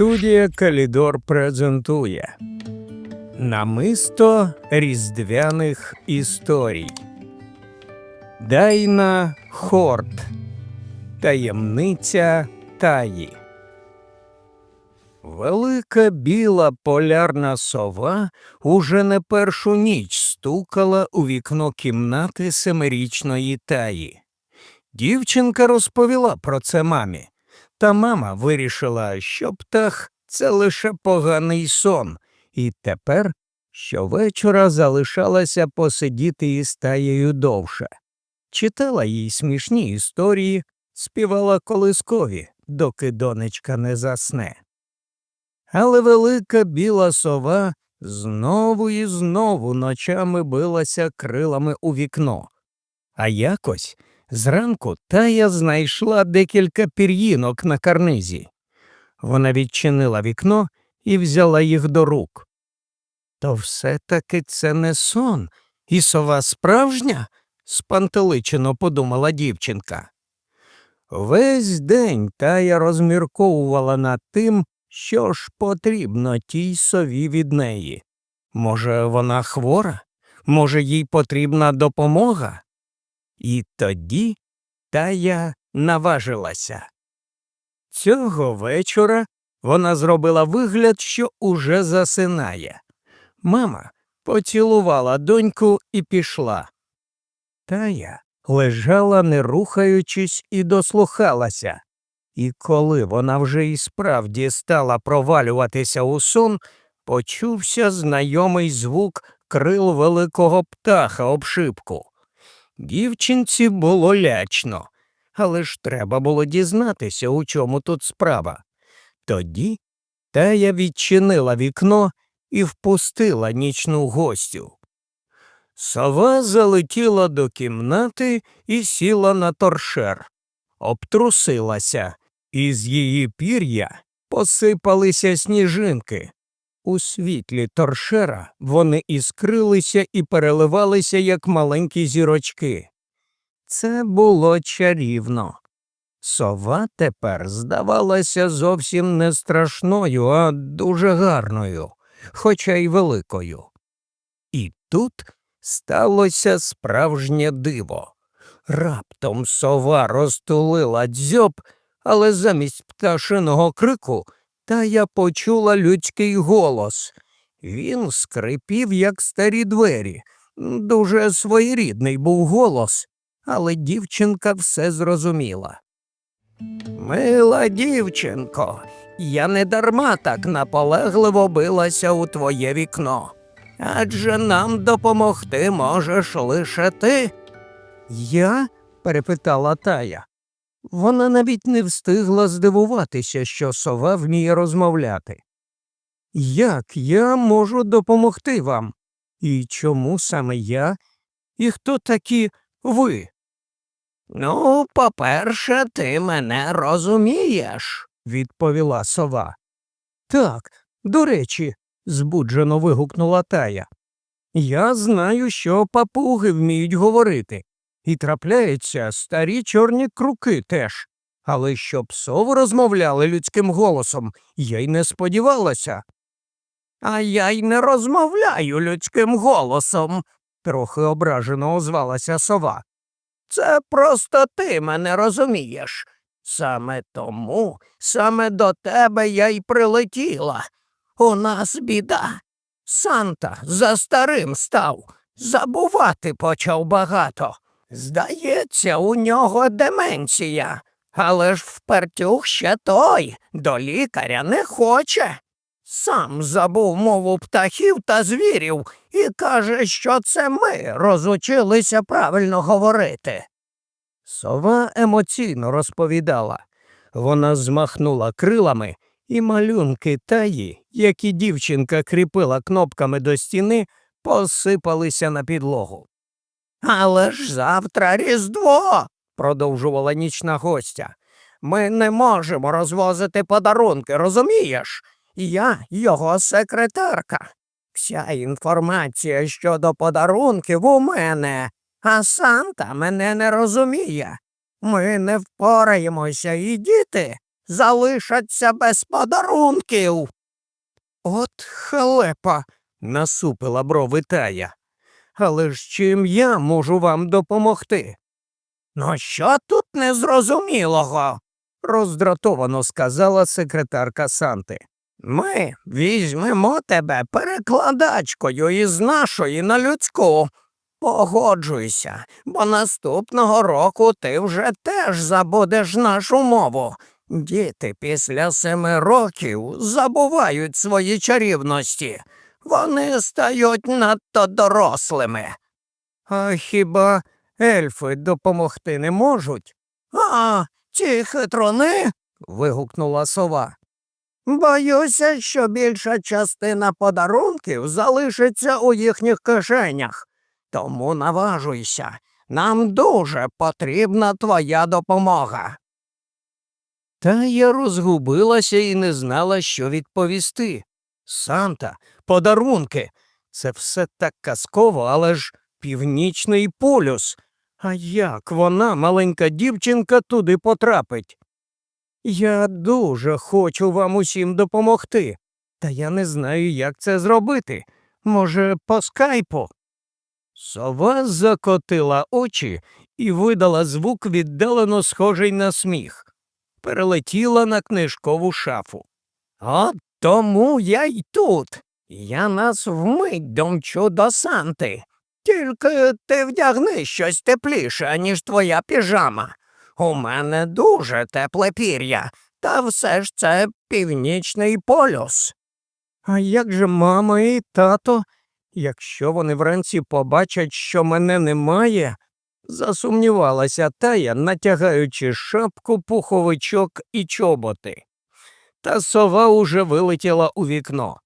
Студія Калідор презентує Намисто різдвяних історій. Дайна Хорт. Таємниця Таї. Велика біла полярна сова уже не першу ніч стукала у вікно кімнати семирічної таї. Дівчинка розповіла про це мамі, та мама вирішила, що птах це лише поганий сон, і тепер щовечора залишалася посидіти із таєю довше. Читала їй смішні історії, співала колискові, доки донечка не засне. Але велика біла сова знову і знову ночами билася крилами у вікно. А якось зранку тая знайшла декілька пір'їнок на карнизі. Вона відчинила вікно і взяла їх до рук. То все таки це не сон, і сова справжня? спантеличено подумала дівчинка. Весь день тая розмірковувала над тим, що ж потрібно тій сові від неї. Може, вона хвора? Може, їй потрібна допомога? І тоді тая наважилася. Цього вечора вона зробила вигляд, що уже засинає. Мама поцілувала доньку і пішла. Тая лежала, не рухаючись, і дослухалася. І коли вона вже і справді стала провалюватися у сон, почувся знайомий звук крил великого птаха об шибку. Дівчинці було лячно, але ж треба було дізнатися, у чому тут справа. Тоді тая відчинила вікно і впустила нічну гостю. Сова залетіла до кімнати і сіла на торшер, обтрусилася, і з її пір'я посипалися сніжинки. У світлі торшера вони іскрилися і переливалися, як маленькі зірочки. Це було чарівно. Сова тепер здавалася зовсім не страшною, а дуже гарною, хоча й великою. І тут сталося справжнє диво. Раптом сова розтулила дзьоб, але замість пташиного крику та я почула людський голос. Він скрипів, як старі двері. Дуже своєрідний був голос, але дівчинка все зрозуміла. Мила дівчинко, я не дарма так наполегливо билася у твоє вікно. Адже нам допомогти можеш лише ти. Я? перепитала тая. Вона навіть не встигла здивуватися, що сова вміє розмовляти. Як я можу допомогти вам? І чому саме я? І хто такі ви? Ну, по-перше, ти мене розумієш, відповіла сова. Так, до речі, збуджено вигукнула тая. Я знаю, що папуги вміють говорити, і трапляються старі чорні круки теж. Але щоб сови розмовляли людським голосом, я й не сподівалася. А я й не розмовляю людським голосом, трохи ображено озвалася сова. Це просто ти мене розумієш. Саме тому, саме до тебе я й прилетіла. У нас біда. Санта за старим став, забувати почав багато. Здається, у нього деменція, але ж впертюх ще той, до лікаря не хоче. Сам забув мову птахів та звірів і каже, що це ми розучилися правильно говорити. Сова емоційно розповідала. Вона змахнула крилами, і малюнки таї, які дівчинка кріпила кнопками до стіни, посипалися на підлогу. Але ж завтра Різдво, продовжувала нічна гостя. Ми не можемо розвозити подарунки, розумієш? Я його секретарка. Вся інформація щодо подарунків у мене, а Санта мене не розуміє. Ми не впораємося, і діти залишаться без подарунків. От халепа, насупила брови тая. Але ж чим я можу вам допомогти? Ну, що тут незрозумілого? роздратовано сказала секретарка Санти. Ми візьмемо тебе перекладачкою із нашої на людську. Погоджуйся, бо наступного року ти вже теж забудеш нашу мову. Діти після семи років забувають свої чарівності. Вони стають надто дорослими. А хіба ельфи допомогти не можуть? А, ці хитрони. вигукнула сова. Боюся, що більша частина подарунків залишиться у їхніх кишенях. Тому наважуйся, нам дуже потрібна твоя допомога. Та я розгубилася і не знала, що відповісти. Санта, подарунки. Це все так казково, але ж північний полюс. А як вона, маленька дівчинка, туди потрапить? Я дуже хочу вам усім допомогти, та я не знаю, як це зробити. Може, по скайпу. Сова закотила очі і видала звук віддалено схожий на сміх. Перелетіла на книжкову шафу. От тому я й тут. Я нас вмить домчу до Санти. Тільки ти вдягни щось тепліше, ніж твоя піжама. У мене дуже тепле пір'я, та все ж це північний полюс. А як же мама і тато? Якщо вони вранці побачать, що мене немає, засумнівалася тая, натягаючи шапку, пуховичок і чоботи. Та сова уже вилетіла у вікно.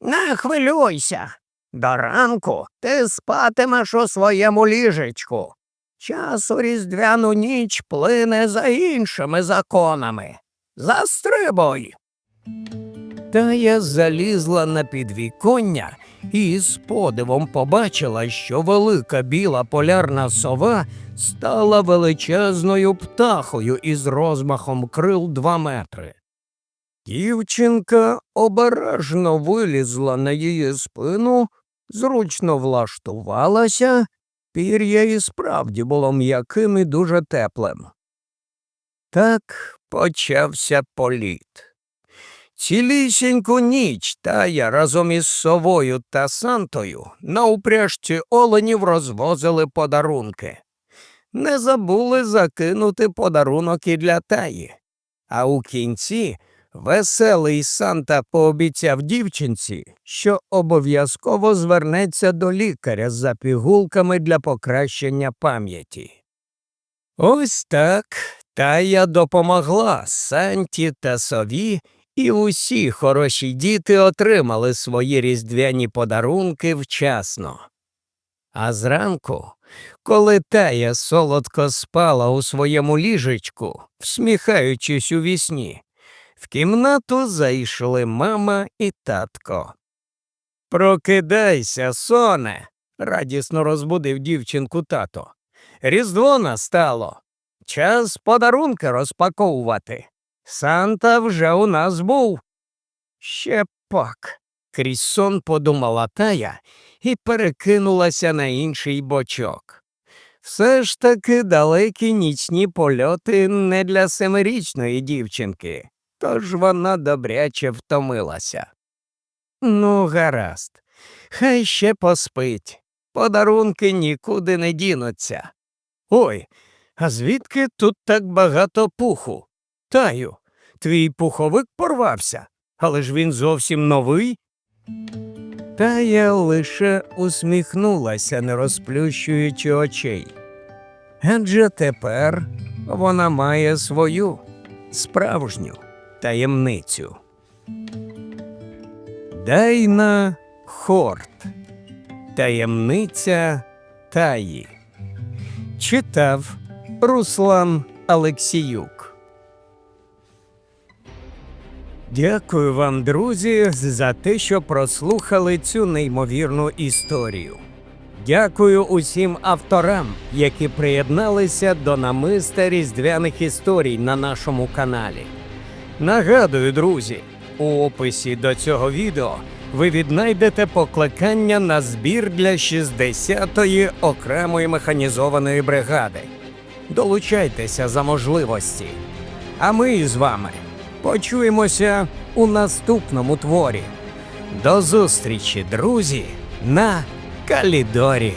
Не хвилюйся. До ранку ти спатимеш у своєму ліжечку. Час у різдвяну ніч плине за іншими законами. Застрибуй. Тая залізла на підвіконня і з подивом побачила, що велика біла полярна сова стала величезною птахою із розмахом крил два метри. Дівчинка обережно вилізла на її спину, зручно влаштувалася, пір'я і справді було м'яким і дуже теплим. Так почався політ. Цілісіньку ніч тая разом із совою та Сантою на упряжці оленів розвозили подарунки. Не забули закинути подарунок і для таї. А у кінці веселий Санта пообіцяв дівчинці, що обов'язково звернеться до лікаря за пігулками для покращення пам'яті. Ось так тая допомогла Санті та сові і усі хороші діти отримали свої різдвяні подарунки вчасно. А зранку, коли тая солодко спала у своєму ліжечку, всміхаючись у вісні, в кімнату зайшли мама і татко. Прокидайся, соне, радісно розбудив дівчинку тато. Різдво настало. Час подарунки розпаковувати. Санта вже у нас був. Ще пак. Крізь сон подумала тая і перекинулася на інший бочок. Все ж таки далекі нічні польоти не для семирічної дівчинки, тож вона добряче втомилася. Ну, гаразд, хай ще поспить. Подарунки нікуди не дінуться. Ой, а звідки тут так багато пуху? Таю, твій пуховик порвався, але ж він зовсім новий. Тая лише усміхнулася, не розплющуючи очей. Адже тепер вона має свою справжню таємницю. Дайна Хорт. Таємниця Таї. Читав Руслан Алексіюк. Дякую вам, друзі, за те, що прослухали цю неймовірну історію. Дякую усім авторам, які приєдналися до намиста різдвяних історій на нашому каналі. Нагадую, друзі, у описі до цього відео ви віднайдете покликання на збір для 60-ї окремої механізованої бригади. Долучайтеся за можливості. А ми з вами почуємося у наступному творі. До зустрічі, друзі, на Калідорі.